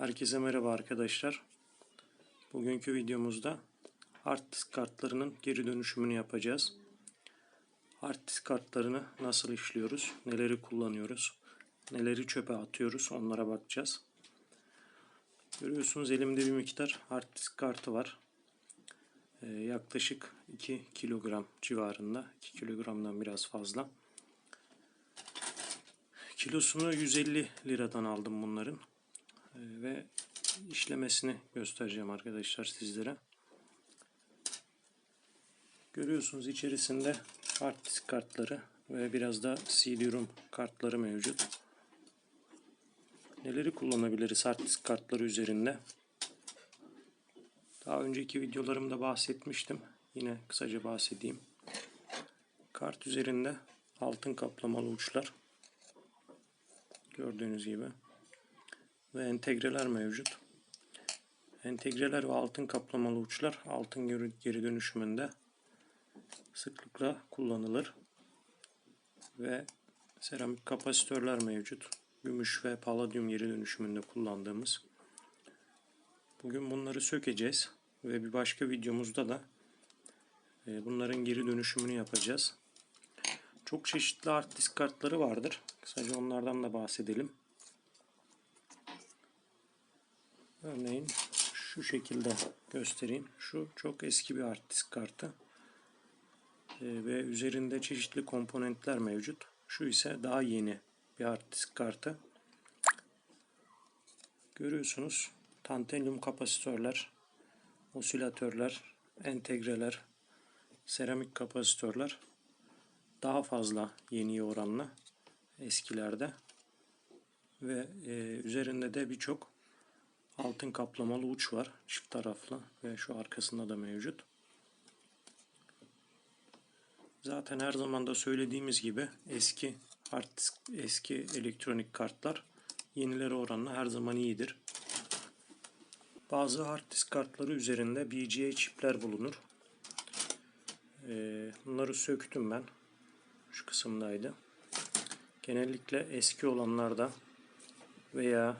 Herkese merhaba arkadaşlar. Bugünkü videomuzda hard disk kartlarının geri dönüşümünü yapacağız. Hard disk kartlarını nasıl işliyoruz, neleri kullanıyoruz, neleri çöpe atıyoruz onlara bakacağız. Görüyorsunuz elimde bir miktar hard disk kartı var. Ee, yaklaşık 2 kilogram civarında. 2 kilogramdan biraz fazla. Kilosunu 150 liradan aldım bunların. Ee, ve işlemesini göstereceğim arkadaşlar sizlere. Görüyorsunuz içerisinde hard disk kartları ve biraz da CD-ROM kartları mevcut. Neleri kullanabiliriz hard disk kartları üzerinde? Daha önceki videolarımda bahsetmiştim. Yine kısaca bahsedeyim. Kart üzerinde altın kaplamalı uçlar. Gördüğünüz gibi ve entegreler mevcut. Entegreler ve altın kaplamalı uçlar altın geri dönüşümünde sıklıkla kullanılır. Ve seramik kapasitörler mevcut. Gümüş ve paladyum geri dönüşümünde kullandığımız. Bugün bunları sökeceğiz ve bir başka videomuzda da e, bunların geri dönüşümünü yapacağız. Çok çeşitli hard disk kartları vardır. Kısaca onlardan da bahsedelim. Örneğin şu şekilde göstereyim. Şu çok eski bir hard disk kartı. Ee, ve üzerinde çeşitli komponentler mevcut. Şu ise daha yeni bir hard disk kartı. Görüyorsunuz tantanyum kapasitörler, osilatörler, entegreler, seramik kapasitörler daha fazla yeniye oranla eskilerde ve e, üzerinde de birçok altın kaplamalı uç var. Çift taraflı ve şu arkasında da mevcut. Zaten her zaman da söylediğimiz gibi eski hard disk, eski elektronik kartlar yenileri oranla her zaman iyidir. Bazı hard disk kartları üzerinde BGA çipler bulunur. Ee, bunları söktüm ben. Şu kısımdaydı. Genellikle eski olanlarda veya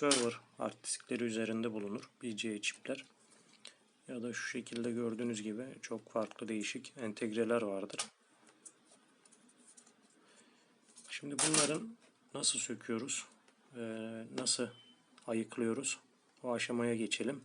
server hard diskleri üzerinde bulunur BGA çipler. Ya da şu şekilde gördüğünüz gibi çok farklı değişik entegreler vardır. Şimdi bunların nasıl söküyoruz, nasıl ayıklıyoruz o aşamaya geçelim.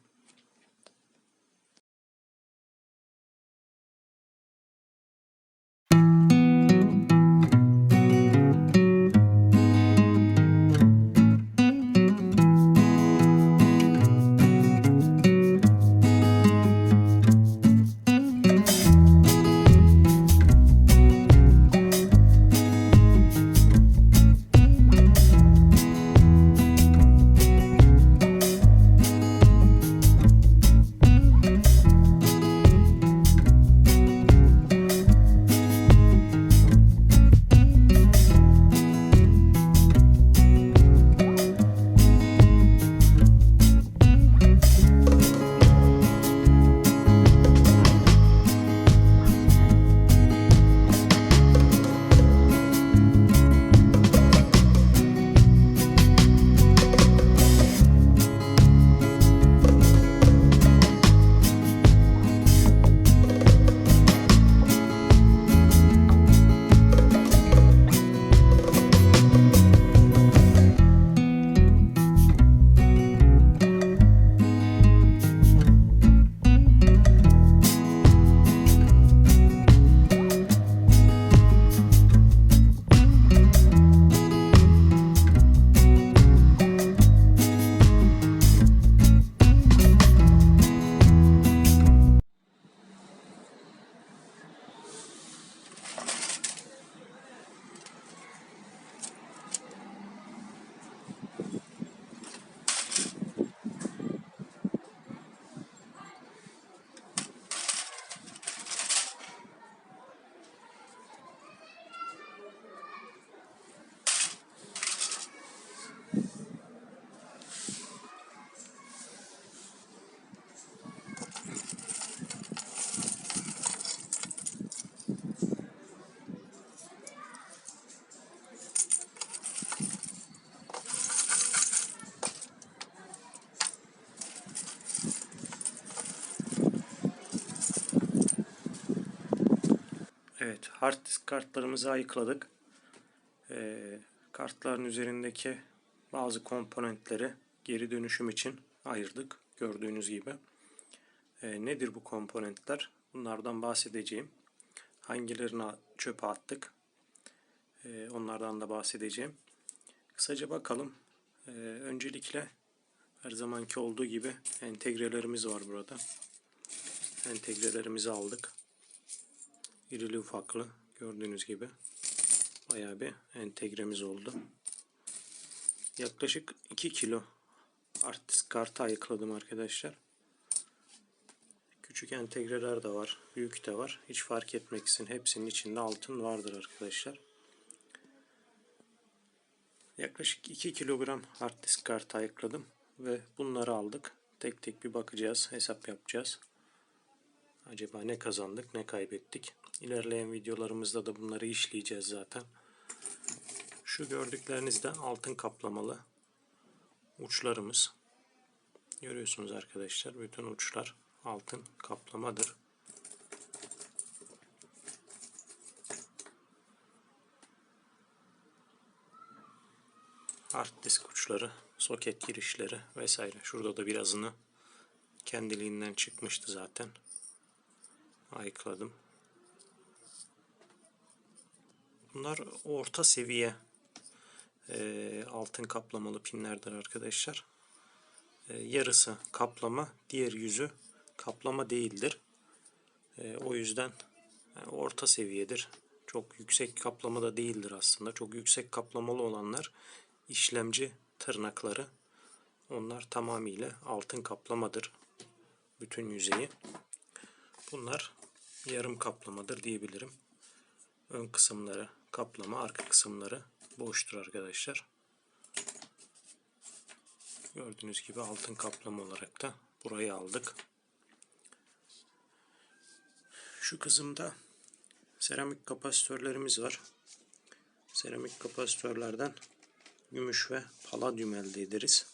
Hard disk kartlarımızı ayıkladık. Ee, kartların üzerindeki bazı komponentleri geri dönüşüm için ayırdık. Gördüğünüz gibi. Ee, nedir bu komponentler? Bunlardan bahsedeceğim. Hangilerini çöpe attık? Ee, onlardan da bahsedeceğim. Kısaca bakalım. Ee, öncelikle her zamanki olduğu gibi entegrelerimiz var burada. Entegrelerimizi aldık. İrili ufaklı gördüğünüz gibi bayağı bir entegremiz oldu. Yaklaşık 2 kilo hard disk kartı ayıkladım arkadaşlar. Küçük entegreler de var, büyük de var. Hiç fark etmeksin hepsinin içinde altın vardır arkadaşlar. Yaklaşık 2 kilogram hard disk kartı ayıkladım ve bunları aldık. Tek tek bir bakacağız, hesap yapacağız. Acaba ne kazandık, ne kaybettik? İlerleyen videolarımızda da bunları işleyeceğiz zaten. Şu gördükleriniz de altın kaplamalı uçlarımız. Görüyorsunuz arkadaşlar, bütün uçlar altın kaplamadır. hard disk uçları, soket girişleri vesaire. Şurada da birazını kendiliğinden çıkmıştı zaten. Ayıkladım. Bunlar orta seviye e, altın kaplamalı pinlerdir arkadaşlar. E, yarısı kaplama, diğer yüzü kaplama değildir. E, o yüzden yani orta seviyedir. Çok yüksek kaplama da değildir aslında. Çok yüksek kaplamalı olanlar işlemci tırnakları. Onlar tamamıyla altın kaplamadır. Bütün yüzeyi. Bunlar yarım kaplamadır diyebilirim. Ön kısımları kaplama, arka kısımları boştur arkadaşlar. Gördüğünüz gibi altın kaplama olarak da burayı aldık. Şu kısımda seramik kapasitörlerimiz var. Seramik kapasitörlerden gümüş ve paladyum elde ederiz.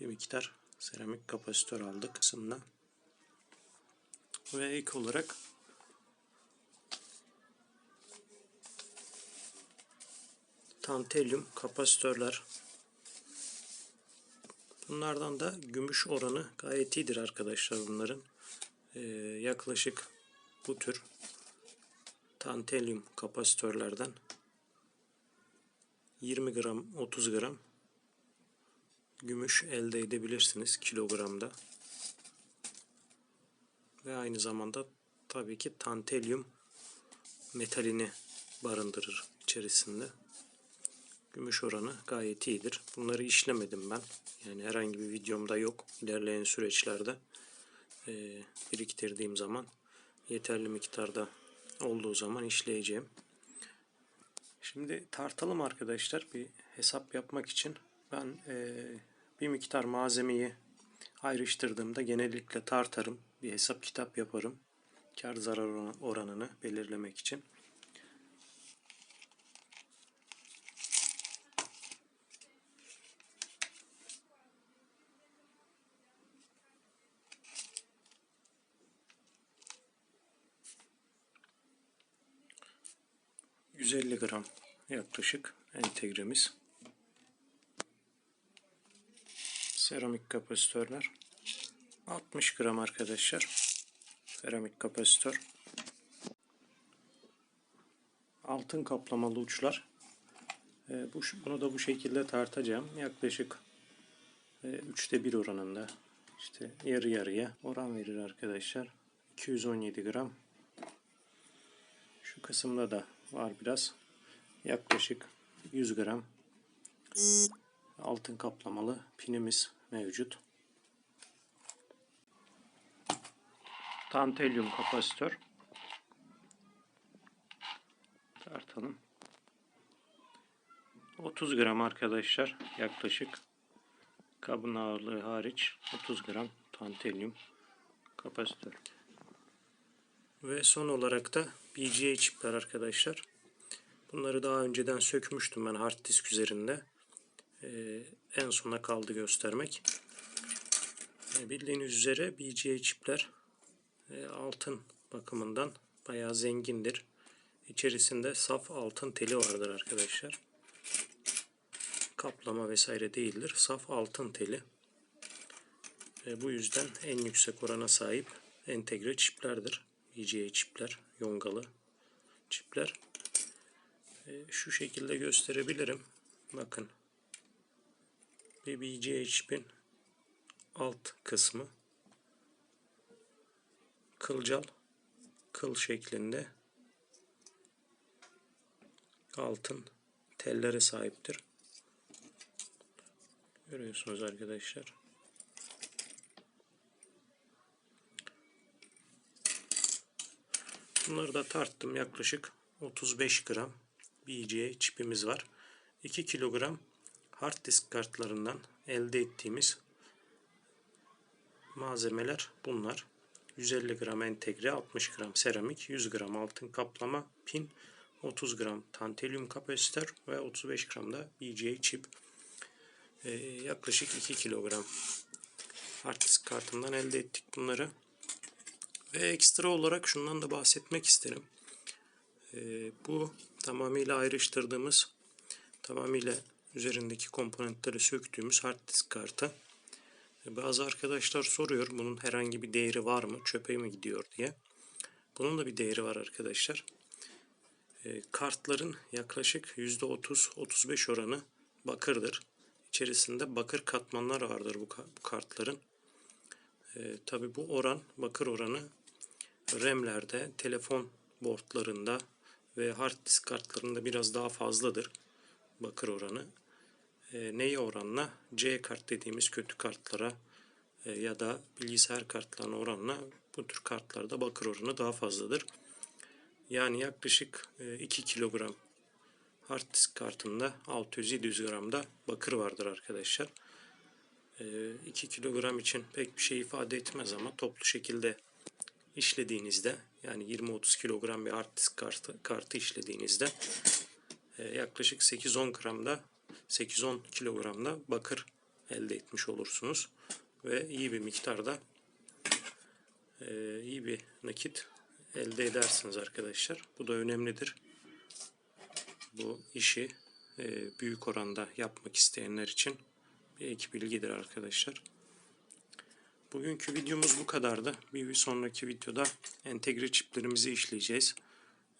Bir miktar seramik kapasitör aldık kısımda. Ve ek olarak tantelyum kapasitörler. Bunlardan da gümüş oranı gayet iyidir arkadaşlar bunların. Ee, yaklaşık bu tür tantelyum kapasitörlerden 20 gram 30 gram gümüş elde edebilirsiniz kilogramda. Ve aynı zamanda tabii ki tantelyum metalini barındırır içerisinde. Gümüş oranı gayet iyidir. Bunları işlemedim ben. Yani herhangi bir videomda yok. İlerleyen süreçlerde e, biriktirdiğim zaman yeterli miktarda olduğu zaman işleyeceğim. Şimdi tartalım arkadaşlar bir hesap yapmak için ben e, bir miktar malzemeyi ayrıştırdığımda genellikle tartarım. Bir hesap kitap yaparım. Kar zarar oranını belirlemek için. ...150 gram yaklaşık entegremiz. Seramik kapasitörler. 60 gram arkadaşlar. Seramik kapasitör. Altın kaplamalı uçlar. E, bu, bunu da bu şekilde tartacağım. Yaklaşık e, 3'te 1 oranında. İşte yarı yarıya oran verir arkadaşlar. 217 gram. Şu kısımda da var biraz. Yaklaşık 100 gram altın kaplamalı pinimiz mevcut. Tantelyum kapasitör. Tartalım. 30 gram arkadaşlar yaklaşık kabın ağırlığı hariç 30 gram tantelyum kapasitör. Ve son olarak da BGA çipler arkadaşlar. Bunları daha önceden sökmüştüm ben hard disk üzerinde. Ee, en sona kaldı göstermek. Ee, bildiğiniz üzere BGA çipler e, altın bakımından bayağı zengindir. İçerisinde saf altın teli vardır arkadaşlar. Kaplama vesaire değildir. Saf altın teli. E, bu yüzden en yüksek orana sahip entegre çiplerdir. VGA çipler, yongalı çipler. E, şu şekilde gösterebilirim. Bakın. VGA çipin alt kısmı kılcal kıl şeklinde altın tellere sahiptir. Görüyorsunuz arkadaşlar. Bunları da tarttım. Yaklaşık 35 gram BGA çipimiz var. 2 kilogram hard disk kartlarından elde ettiğimiz malzemeler bunlar. 150 gram entegre, 60 gram seramik, 100 gram altın kaplama, pin, 30 gram tantelyum kapasitör ve 35 gram da BGA çip. Ee, yaklaşık 2 kilogram hard disk kartından elde ettik bunları. Ve ekstra olarak şundan da bahsetmek isterim. Ee, bu tamamıyla ayrıştırdığımız, tamamıyla üzerindeki komponentleri söktüğümüz hard disk kartı. Ee, Bazı arkadaşlar soruyor bunun herhangi bir değeri var mı, çöpe mi gidiyor diye. Bunun da bir değeri var arkadaşlar. Ee, kartların yaklaşık %30-35 oranı bakırdır. İçerisinde bakır katmanlar vardır bu, ka- bu kartların. Ee, Tabi bu oran, bakır oranı RAM'lerde, telefon boardlarında ve hard disk kartlarında biraz daha fazladır bakır oranı. E, neye oranla? C kart dediğimiz kötü kartlara e, ya da bilgisayar kartlarına oranla bu tür kartlarda bakır oranı daha fazladır. Yani yaklaşık e, 2 kilogram hard disk kartında 600-700 gram da bakır vardır arkadaşlar. E, 2 kilogram için pek bir şey ifade etmez ama toplu şekilde işlediğinizde yani 20-30 kilogram bir hard disk kartı, kartı işlediğinizde e, yaklaşık 8-10 gramda 8-10 kilogramda bakır elde etmiş olursunuz ve iyi bir miktarda e, iyi bir nakit elde edersiniz arkadaşlar. Bu da önemlidir. Bu işi e, büyük oranda yapmak isteyenler için bir ek bilgidir arkadaşlar. Bugünkü videomuz bu kadardı. Bir sonraki videoda entegre çiplerimizi işleyeceğiz.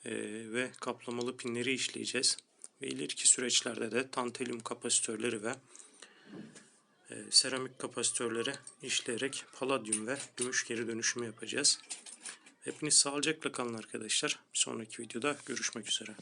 Ee, ve kaplamalı pinleri işleyeceğiz. Ve ileriki süreçlerde de tantelyum kapasitörleri ve e, seramik kapasitörleri işleyerek paladyum ve gümüş geri dönüşümü yapacağız. Hepiniz sağlıcakla kalın arkadaşlar. Bir sonraki videoda görüşmek üzere.